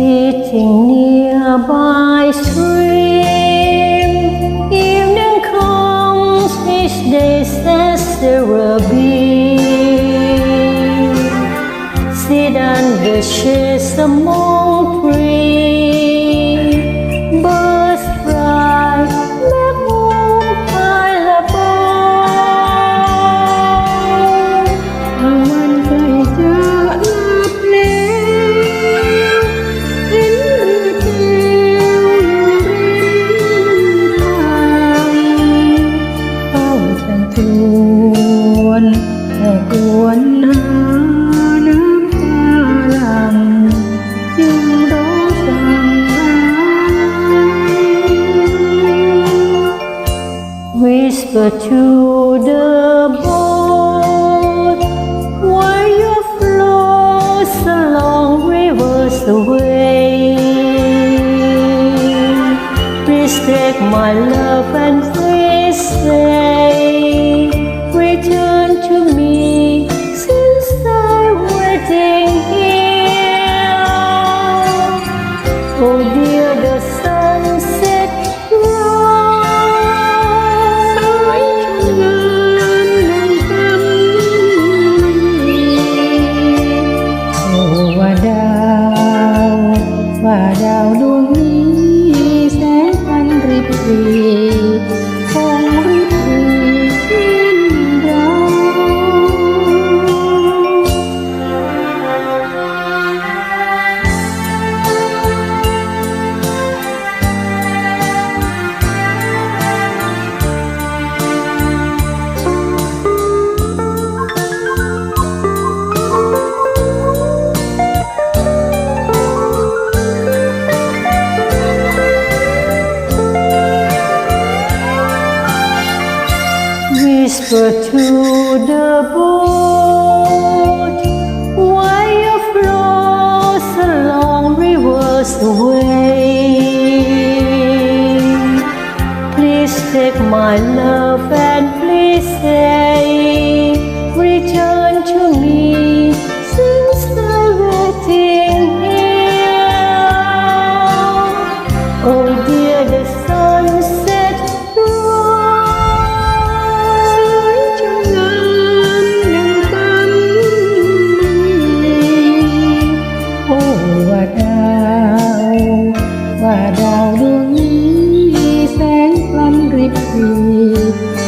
Sitting nearby stream, evening comes each day as there will be. Sit under shades among trees, buồn hà nước ta làm nhưng đó rằng ai. Whisper to the boat why your flows along rivers away. Please take my love and ว่าดาวดวงนี้แสงพันริบหรี Whisper to the boat while you flows along rivers away. Please take my love see